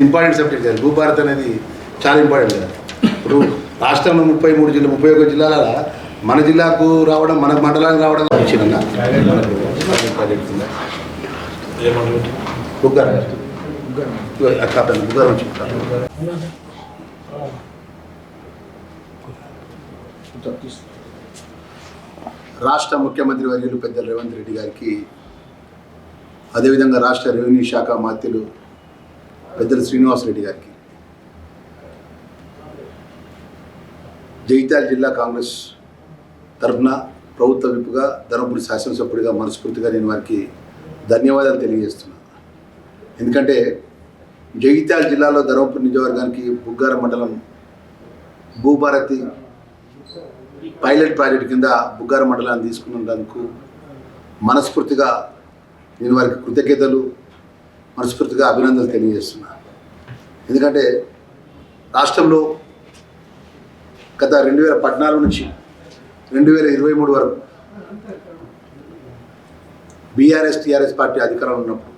Important subject కాదు. భూభారత్ అనేది చాలా ఇంపార్టెంట్ కదా. ఇప్పుడు రాష్ట్రంలో ముప్పై మూడు జిల్లా ముప్పై ఒక జిల్లాల మన జిల్లాకు రావడం మన మండలానికి రావడం వచ్చిందన్న రాష్ట్ర ముఖ్యమంత్రి వర్యులు పెద్దలు రేవంత్ రెడ్డి గారికి అదేవిధంగా రాష్ట్ర రెవెన్యూ శాఖ మాత్యులు పెద్దల శ్రీనివాసరెడ్డి గారికి. జగిత్యాల జిల్లా కాంగ్రెస్ తరఫున ప్రభుత్వ విప్పుగా ధర్మపురి శాసనసభ్యుడిగా మనస్ఫూర్తిగా నేను వారికి ధన్యవాదాలు తెలియజేస్తున్నాను ఎందుకంటే జగిత్యాల జిల్లాలో ధర్మపురి నియోజకవర్గానికి బుగ్గార మండలం భూభారతి పైలట్ ప్రాజెక్ట్ కింద బుగ్గార మండలాన్ని తీసుకున్నందుకు మనస్ఫూర్తిగా నేను వారికి కృతజ్ఞతలు మనస్ఫూర్తిగా అభినందనలు తెలియజేస్తున్నాను ఎందుకంటే రాష్ట్రంలో గత రెండు వేల పద్నాలుగు నుంచి రెండు వేల ఇరవై మూడు వరకు బీఆర్ఎస్ టీఆర్ఎస్ పార్టీ అధికారంలో ఉన్నప్పుడు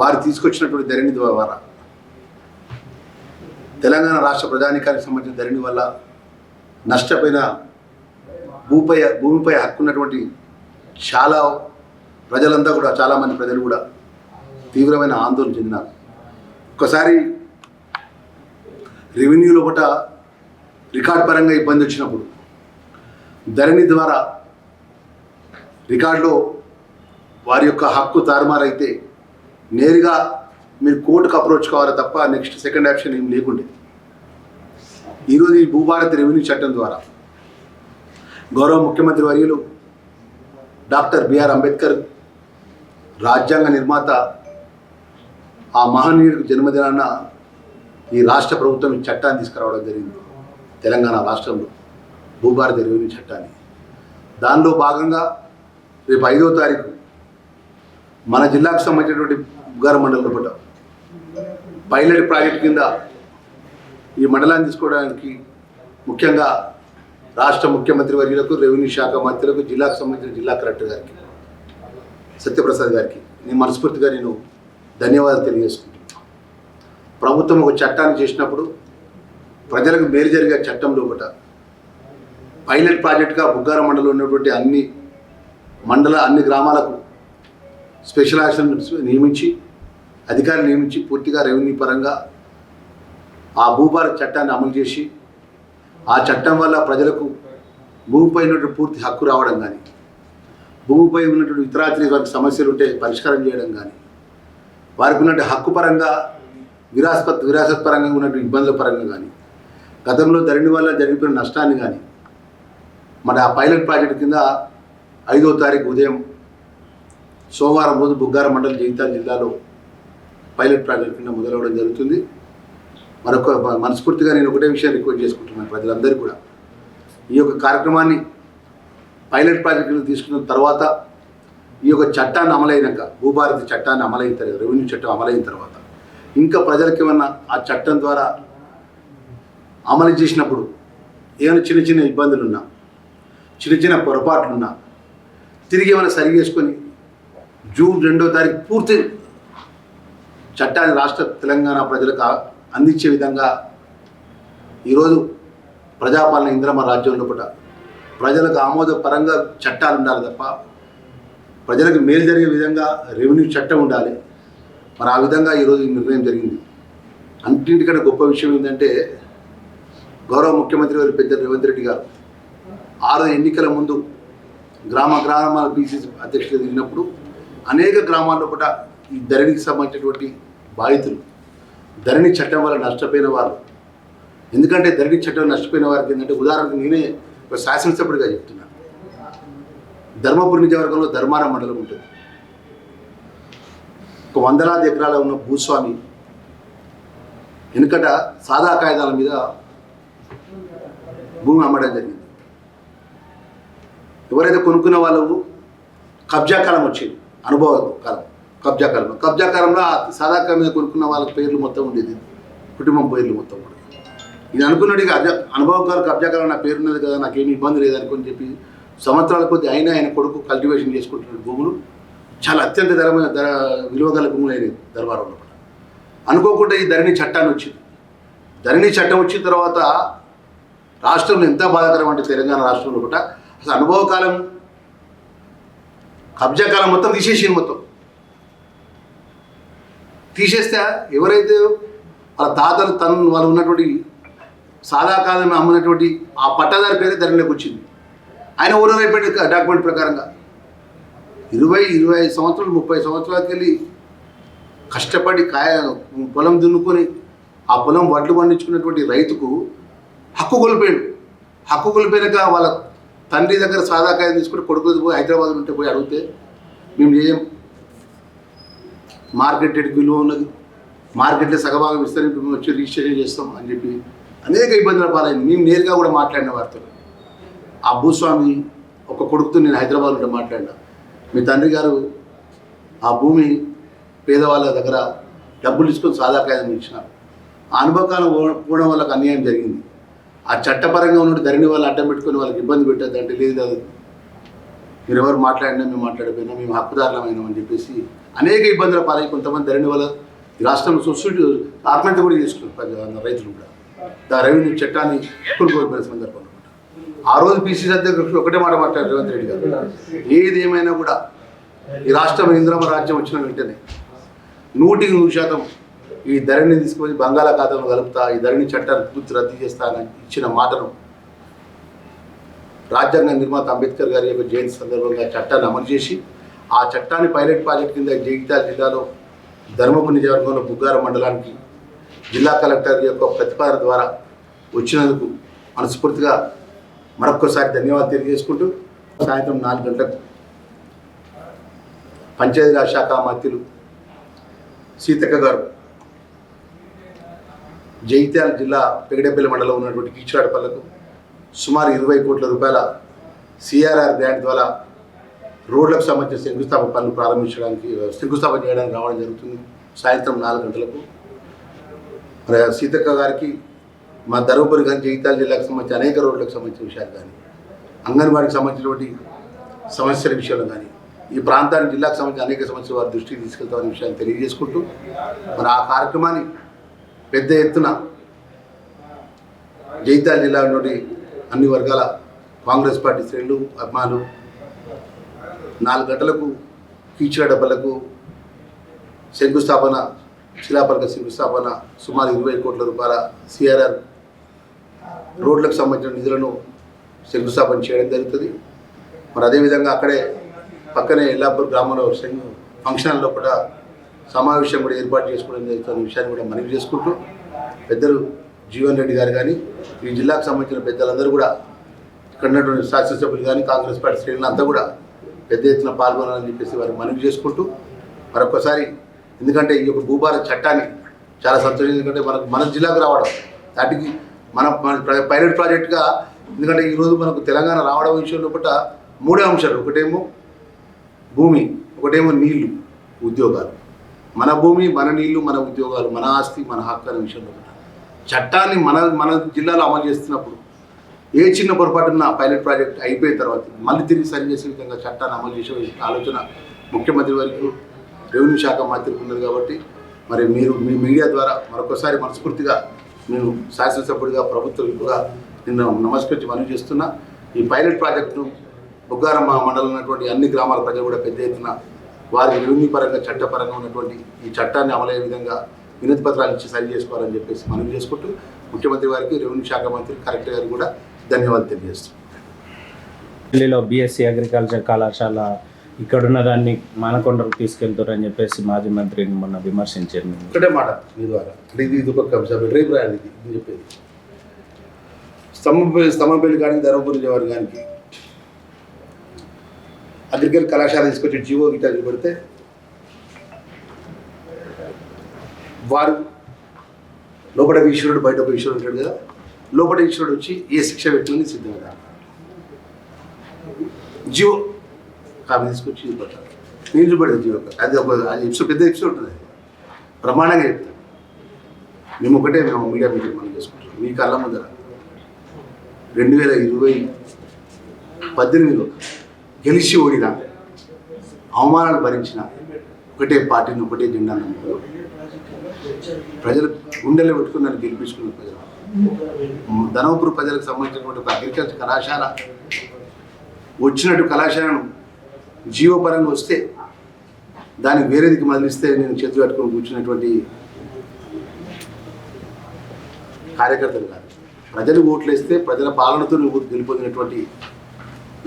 వారు తీసుకొచ్చినటువంటి ధరణి ద్వారా తెలంగాణ రాష్ట్ర ప్రజానికానికి సంబంధించిన ధరణి వల్ల నష్టపోయిన భూపై భూమిపై హక్కున్నటువంటి చాలా ప్రజలంతా కూడా చాలామంది ప్రజలు కూడా తీవ్రమైన ఆందోళన చెందినారు. ఒకసారి రెవెన్యూ లోపల రికార్డ్ పరంగా ఇబ్బంది వచ్చినప్పుడు ధరణి ద్వారా రికార్డులో వారి యొక్క హక్కు తారుమారైతే నేరుగా మీరు కోర్టుకు అప్రోచ్ కావాలి తప్ప నెక్స్ట్ సెకండ్ ఆప్షన్ ఏం లేకుండే. ఈరోజు ఈ భూభారత్ రెవెన్యూ చట్టం ద్వారా గౌరవ ముఖ్యమంత్రి వర్యులు డాక్టర్ బిఆర్ అంబేద్కర్ రాజ్యాంగ నిర్మాత ఆ మహనీయుడికి జన్మదినాన ఈ రాష్ట్ర ప్రభుత్వం ఈ చట్టాన్ని తీసుకురావడం జరిగింది. తెలంగాణ రాష్ట్రంలో భూభారత రెవెన్యూ చట్టాన్ని. దానిలో భాగంగా రేపు ఐదో తారీఖు మన జిల్లాకు సంబంధించినటువంటి బుగార మండలం పూట పైలట్ ప్రాజెక్ట్ కింద ఈ మండలాన్ని తీసుకోవడానికి ముఖ్యంగా రాష్ట్ర ముఖ్యమంత్రి వర్యులకు రెవెన్యూ శాఖ మంత్రులకు జిల్లాకు సంబంధించిన జిల్లా కలెక్టర్ గారికి సత్యప్రసాద్ గారికి నేను మనస్ఫూర్తిగా నేను ధన్యవాదాలు తెలియజేసుకుంటున్నాం. ప్రభుత్వం ఒక చట్టాన్ని చేసినప్పుడు ప్రజలకు మేలు జరిగే చట్టంలో ఒకట పైలట్ ప్రాజెక్టుగా బుగ్గార మండలం ఉన్నటువంటి అన్ని మండల అన్ని గ్రామాలకు స్పెషల్ ఆఫీసర్ నియమించి అధికారులు నియమించి పూర్తిగా రెవెన్యూ పరంగా ఆ భూభారత చట్టాన్ని అమలు చేసి ఆ చట్టం వల్ల ప్రజలకు భూమిపై ఉన్నటువంటి పూర్తి హక్కు రావడం కానీ భూమిపై ఉన్నటువంటి ఇతరాత్రి వారికి సమస్యలు ఉంటే పరిష్కారం చేయడం కానీ వారికి ఉన్నటువంటి హక్కు పరంగా విరాసత్ విరాసత్ పరంగా ఉన్నటువంటి ఇబ్బందుల పరంగా కానీ గతంలో ధరణి వల్ల జరిగిపోయిన నష్టాన్ని కానీ మరి ఆ పైలట్ ప్రాజెక్ట్ కింద ఐదో తారీఖు ఉదయం సోమవారం రోజు బుగ్గార మండల జగిత్యాల జిల్లాలో పైలట్ ప్రాజెక్ట్ కింద మొదలవడం జరుగుతుంది. మరొక మనస్ఫూర్తిగా నేను ఒకటే విషయం రిక్వెస్ట్ చేసుకుంటున్నాను ప్రజలందరూ కూడా. ఈ యొక్క కార్యక్రమాన్ని పైలట్ ప్రాజెక్టులు తీసుకున్న తర్వాత ఈ యొక్క చట్టాన్ని అమలైనాక భూభారతి చట్టాన్ని అమలైన తర్వాత రెవెన్యూ చట్టం అమలైన తర్వాత ఇంకా ప్రజలకు ఏమన్నా ఆ చట్టం ద్వారా అమలు చేసినప్పుడు ఏమైనా చిన్న చిన్న ఇబ్బందులు ఉన్నా చిన్న చిన్న పొరపాట్లు ఉన్నా తిరిగి ఏమైనా సరి చేసుకొని జూన్ రెండో తారీఖు పూర్తి చట్టాన్ని రాష్ట్ర తెలంగాణ ప్రజలకు అందించే విధంగా ఈరోజు ప్రజాపాలన ఇంద్రమ రాజ్యం లోపల ప్రజలకు ఆమోదపరంగా చట్టాలు ఉండాలి తప్ప ప్రజలకు మేలు జరిగే విధంగా రెవెన్యూ చట్టం ఉండాలి. మరి ఆ విధంగా ఈరోజు ఈ నిర్ణయం జరిగింది. అన్నింటికంటే గొప్ప విషయం ఏంటంటే గౌరవ ముఖ్యమంత్రి గారు పెద్ద రేవంత్ రెడ్డి గారు ఆరు ఎన్నికల ముందు గ్రామ గ్రామాల బీసీసీ అధ్యక్షులు తిరిగినప్పుడు అనేక గ్రామాల్లో కూడా ఈ ధరణికి సంబంధించినటువంటి బాధితులు ధరణి చట్టం వల్ల నష్టపోయిన వారు. ఎందుకంటే ధరణి చట్టం నష్టపోయిన వారికి ఏంటంటే ఉదాహరణకు నేనే ఒక శాసనసభ్యుడిగా చెప్తున్నాను ధర్మపురి నియోజకవర్గంలో ధర్మారం మండలం ఉంటుంది. ఒక వందలాది ఎకరాల ఉన్న భూస్వామి వెనుకట సాదా కాగితాల మీద భూమి అమ్మడం జరిగింది. ఎవరైతే కొనుక్కున్న వాళ్ళు కబ్జా కాలం వచ్చింది. అనుభవ కాలం. కబ్జా కాలం. కబ్జా కాలంలో ఆ సాదా కాలం మీద కొనుక్కున్న వాళ్ళ పేర్లు మొత్తం ఉండేది. కుటుంబం పేర్లు మొత్తం ఉండేది. ఇది అనుకున్నాడు ఇక అనుభవం కాలం కబ్జా కాలం నా పేరు ఉన్నది కదా నాకేమి ఇబ్బంది లేదు అనుకుని చెప్పి సంవత్సరాల కొద్ది అయినా ఆయన కొడుకు కల్టివేషన్ చేసుకుంటున్న భూములు చాలా అత్యంత ధరమైన ధర విలువ గల భూములు అయినాయి దర్బారంలో అనుకోకుండా ఈ ధరణి చట్టాన్ని వచ్చింది. ధరణి చట్టం వచ్చిన తర్వాత రాష్ట్రంలో ఎంత బాధాకరం అంటే తెలంగాణ రాష్ట్రంలో కూడా అసలు అనుభవ కాలం కబ్జా కాలం మొత్తం తీసేసింది మొత్తం. తీసేస్తే ఎవరైతే వాళ్ళ తాతలు తను వాళ్ళు ఉన్నటువంటి సాదా కాలం అమ్మినటువంటి ఆ పట్టాదారి పేరు ధరణిలోకి వచ్చింది. ఆయన ఓనర్ అయిపోయాడు డాక్యుమెంట్ ప్రకారంగా. ఇరవై ఇరవై ఐదు సంవత్సరాలు ముప్పై సంవత్సరాలకి వెళ్ళి కష్టపడి కాయ పొలం దున్నుకొని ఆ పొలం వడ్లు పండించుకున్నటువంటి రైతుకు హక్కు కోల్పోయాడు. హక్కు కోల్పోయాక వాళ్ళ తండ్రి దగ్గర సాదా కాయ తీసుకుని కొడుకు పోయి హైదరాబాద్ ఉంటే పోయి అడిగితే మేము చేయం. మార్కెట్ రేటుకి విలువ ఉన్నది. మార్కెట్లో సగభాగం ఇస్తారని మేము వచ్చి రిజిస్ట్రేషన్ చేస్తాం అని చెప్పి అనేక ఇబ్బందుల పాలైంది. మేము నేరుగా కూడా మాట్లాడిన వారితో ఆ భూస్వామి ఒక కొడుకుతో నేను హైదరాబాద్ మాట్లాడినా. మీ తండ్రి గారు ఆ భూమి పేదవాళ్ళ దగ్గర డబ్బులు తీసుకొని సాదాకాయం ఇచ్చినారు. ఆ అనుభవకాలం పోవడం వాళ్ళకి అన్యాయం జరిగింది. ఆ చట్టపరంగా ఉన్న ధరణి వాళ్ళు అడ్డం పెట్టుకుని వాళ్ళకి ఇబ్బంది పెట్టద్దు అంటే లేదు కాదు. మీరు ఎవరు మాట్లాడినా మేము మాట్లాడిపోయినా మేము హక్కుదారులమైనాం అని చెప్పేసి అనేక ఇబ్బందుల పాలై కొంతమంది ధరణి వల్ల ఈ రాష్ట్రంలో సొసైటీ ఆత్మహత్య కూడా చేసుకున్నారు. రైతులు కూడా. దా రెవెన్యూ చట్టాన్ని కోల్పోయిన సందర్భం ఆ రోజు పిసిసి అధ్యక్షుడు ఒకటే మాట మాట్లాడారు రేవంత్ రెడ్డి గారు. ఏది ఏమైనా కూడా ఈ రాష్ట్రం ఇంద్రమ రాజ్యం వచ్చిన వెంటనే నూటికి నూరు శాతం ఈ ధరణిని తీసుకొని బంగాళాఖాతంలో కలుపుతా ఈ ధరణి చట్టాన్ని పూర్తి రద్దు చేస్తానని ఇచ్చిన మాటను రాజ్యాంగ నిర్మాత అంబేద్కర్ గారి యొక్క జయంతి సందర్భంగా చట్టాన్ని అమలు చేసి ఆ చట్టాన్ని పైలట్ ప్రాజెక్ట్ కింద జగిత్యాల జిల్లాలో ధర్మపు నియోజకవర్గంలో బుగ్గారం మండలానికి జిల్లా కలెక్టర్ యొక్క ప్రతిపాదన ద్వారా వచ్చినందుకు మనస్ఫూర్తిగా మరొక్కసారి ధన్యవాదాలు తెలియజేసుకుంటూ సాయంత్రం నాలుగు గంటలకు పంచాయతీరాజ్ శాఖ మంత్రులు సీతక్క గారు జైత్యాల జిల్లా పెగడపల్లి మండలం ఉన్నటువంటి కీచురాడపల్లకు సుమారు ఇరవై కోట్ల రూపాయల సిఆర్ఆర్ గ్రాంట్ ద్వారా రోడ్లకు సంబంధించిన శంకుస్థాపన పనులు ప్రారంభించడానికి శంకుస్థాపన చేయడానికి రావడం జరుగుతుంది. సాయంత్రం నాలుగు గంటలకు. మరి సీతక్క గారికి మా ధర్మపురి కానీ జగిత్యాల జిల్లాకు సంబంధించి అనేక రోడ్లకు సంబంధించిన విషయాలు కానీ అంగన్వాడికి సంబంధించినటువంటి సమస్యల విషయంలో కానీ ఈ ప్రాంతానికి జిల్లాకు సంబంధించిన అనేక సమస్యలు వారి దృష్టికి తీసుకెళ్తామనే విషయాన్ని తెలియజేసుకుంటూ మరి ఆ కార్యక్రమాన్ని పెద్ద ఎత్తున జగిత్యాల జిల్లా నుండి అన్ని వర్గాల కాంగ్రెస్ పార్టీ శ్రేణులు అభిమానులు నాలుగు గంటలకు కీచుల డబ్బలకు శంకుస్థాపన శిలాపలక శంకుస్థాపన సుమారు ఇరవై కోట్ల రూపాయల సిఆర్ఆర్ రోడ్లకు సంబంధించిన నిధులను శంకుస్థాపన చేయడం జరుగుతుంది. మరి అదేవిధంగా అక్కడే పక్కనే ఎల్లాపూర్ గ్రామంలో శంకు ఫంక్షన్ హాల్లో కూడా సమావేశం కూడా ఏర్పాటు చేసుకోవడం జరుగుతున్న విషయాన్ని కూడా మనవి చేసుకుంటూ పెద్దలు జీవన్ రెడ్డి గారు కానీ ఈ జిల్లాకు సంబంధించిన పెద్దలందరూ కూడా ఇక్కడ ఉన్నటువంటి శాసనసభ్యులు కానీ కాంగ్రెస్ పార్టీ శ్రేణులు అంతా కూడా పెద్ద ఎత్తున పాల్గొనాలని చెప్పేసి వారికి మనవి చేసుకుంటూ మరొకసారి ఎందుకంటే ఈ యొక్క భూభారత చట్టాన్ని చాలా సంతోషం. ఎందుకంటే మనకు మన జిల్లాకు రావడం దాటికి మన పైలట్ ప్రాజెక్ట్గా ఎందుకంటే ఈరోజు మనకు తెలంగాణ రావడం విషయంలో ఒకట మూడే అంశాలు. ఒకటేమో భూమి ఒకటేమో నీళ్ళు ఉద్యోగాలు. మన భూమి మన నీళ్ళు మన ఉద్యోగాలు మన ఆస్తి మన హక్కు అనే విషయంలో కూడా. చట్టాన్ని మన మన జిల్లాలో అమలు చేస్తున్నప్పుడు ఏ చిన్న పొరపాటున్న పైలట్ ప్రాజెక్ట్ అయిపోయిన తర్వాత మళ్ళీ తిరిగి సరి చేసే విధంగా చట్టాన్ని అమలు చేసే ఆలోచన ముఖ్యమంత్రి వరకు రెవెన్యూ శాఖ మంత్రికి ఉన్నది కాబట్టి మరి మీరు మీ మీడియా ద్వారా మరొకసారి మనస్ఫూర్తిగా నేను శాసనసభ్యుడిగా ప్రభుత్వం కూడా నిన్న నమస్కరించి మనవి చేస్తున్నా. ఈ పైలట్ ప్రాజెక్టును బుగ్గారమ్మ మండలం ఉన్నటువంటి అన్ని గ్రామాల ప్రజలు కూడా పెద్ద ఎత్తున వారి రెవెన్యూ చట్టపరంగా ఉన్నటువంటి ఈ చట్టాన్ని అమలయ్యే విధంగా వినతి పత్రాలు ఇచ్చి సరి చేసుకోవాలని చెప్పేసి మనవి చేసుకుంటూ ముఖ్యమంత్రి వారికి రెవెన్యూ శాఖ మంత్రి కలెక్టర్ గారికి కూడా ధన్యవాదాలు తెలియజేస్తున్నాం ఢిల్లీలో బీఎస్సీ అగ్రికల్చర్ కళాశాల ఇక్కడున్న దాన్ని మానకొండకు తీసుకెళ్తారని చెప్పేసి మాజీ మంత్రిని మొన్న విమర్శించారు. మీరు. ఒకటే మాట మీ ద్వారా. అంటే ఇది ఇది ఒక కబ్జా రేపు ఇది ఇది చెప్పేది. స్తంభం స్తంభపల్లి కానీ ధర్మపురి జవారి గారికి అగ్రికల్చర్ కళాశాల తీసుకొచ్చి జీవో గిటా పెడితే వారు లోపల ఈశ్వరుడు బయట ఒక ఈశ్వరుడు ఉంటాడు కదా. లోపల ఈశ్వరుడు వచ్చి ఏ శిక్ష పెట్టింది సిద్ధంగా జీవో కాపీ తీసుకొచ్చి చూపెట్టాలి నేను చూపెడతాను జీవో అది ఒక అది ఎపిసోడ్ పెద్ద ఎపిసోడ్ ఉంటుంది ప్రమాణంగా చెప్తాను మేము ఒకటే మేము మీడియా మీటింగ్ మనం చేసుకుంటాం మీ కళ్ళ ముందర రెండు వేల ఇరవై పద్దెనిమిదిలో గెలిచి ఓడిన అవమానాలు భరించిన ఒకటే పార్టీని ఒకటే జెండా నమ్ముతారు ప్రజలు గుండెలు పెట్టుకుని నన్ను గెలిపించుకున్న ప్రజలు. ధనవపురం ప్రజలకు సంబంధించినటువంటి ఒక అగ్రికల్చర్ కళాశాల వచ్చినట్టు కళాశాలను జీవపరంగా వస్తే దానికి వేరేదికి మదిలిస్తే నేను చేతులు కట్టుకుని కూర్చున్నటువంటి కార్యకర్తలు కాదు. ప్రజలు ఓట్లు వేస్తే ప్రజల పాలనతో నువ్వు గెలుపొందినటువంటి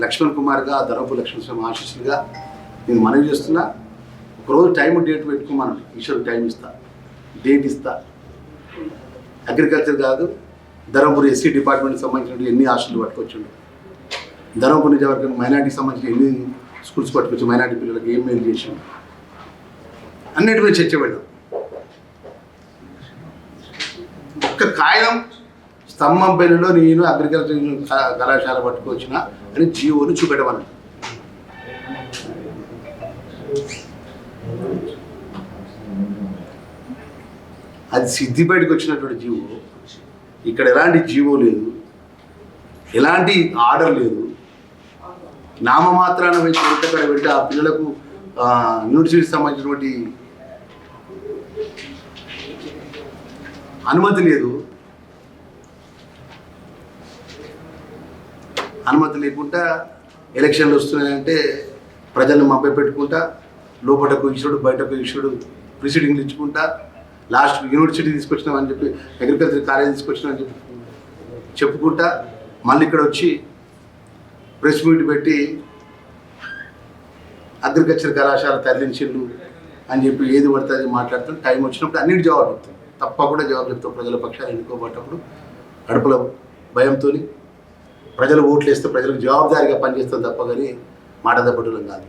లక్ష్మణ్ కుమార్గా ధనపు లక్ష్మణ స్వామి ఆశీస్సులుగా నేను మనవి చేస్తున్నా. ఒకరోజు టైం డేట్ పెట్టుకోమని. ఈశ్వరుడు టైం ఇస్తా డేట్ ఇస్తా. అగ్రికల్చర్ కాదు ధర్మపురి ఎస్సీ డిపార్ట్మెంట్కి సంబంధించిన ఎన్ని ఆశలు పట్టుకొచ్చిండు ధర్మపురి నిజవర్గం మైనార్టీకి సంబంధించిన ఎన్ని స్కూల్స్ పట్టుకొచ్చి మైనార్టీ పిల్లలకి ఏం మేలు చేసాం అన్నిటి మీద చర్చ పెడదాం. ఒక్క కాగితం స్తంభం పైనలో నేను అగ్రికల్చర్ కళాశాల పట్టుకొచ్చిన అని జీవోని చూపెట్టమని అది సిద్దిపేటకి వచ్చినటువంటి జీవో. ఇక్కడ ఎలాంటి జీవో లేదు. ఎలాంటి ఆర్డర్ లేదు. నామమాత్రాన వచ్చి అక్కడ పెట్టి ఆ పిల్లలకు ఆ, యూనివర్సిటీకి సంబంధించినటువంటి అనుమతి లేదు. అనుమతి లేకుండా ఎలక్షన్లు వస్తున్నాయంటే ప్రజలను మభ్య పెట్టుకుంటా లోపటకు ఇచ్చుడు బయటకు ఇచ్చుడు ప్రిసీడింగ్లు ఇచ్చుకుంటా లాస్ట్ యూనివర్సిటీ తీసుకొచ్చినామని చెప్పి అగ్రికల్చర్ కాలేజ్ తీసుకొచ్చినామని చెప్పి చెప్పుకుంటా మళ్ళీ ఇక్కడ వచ్చి ప్రెస్ మీట్ పెట్టి అగ్రికల్చర్ కళాశాల తరలించిండు అని చెప్పి ఏది పడితే మాట్లాడుతాం టైం వచ్చినప్పుడు అన్నిటి జవాబు చెప్తాం. తప్పకుండా జవాబు చెప్తాం. ప్రజల పక్షాలు ఎన్నుకోబట్టప్పుడు గడపల భయంతో ప్రజలు ఓట్లు వేస్తే ప్రజలకు జవాబుదారీగా పనిచేస్తాం తప్ప కానీ మాట తప్పటం కాదు.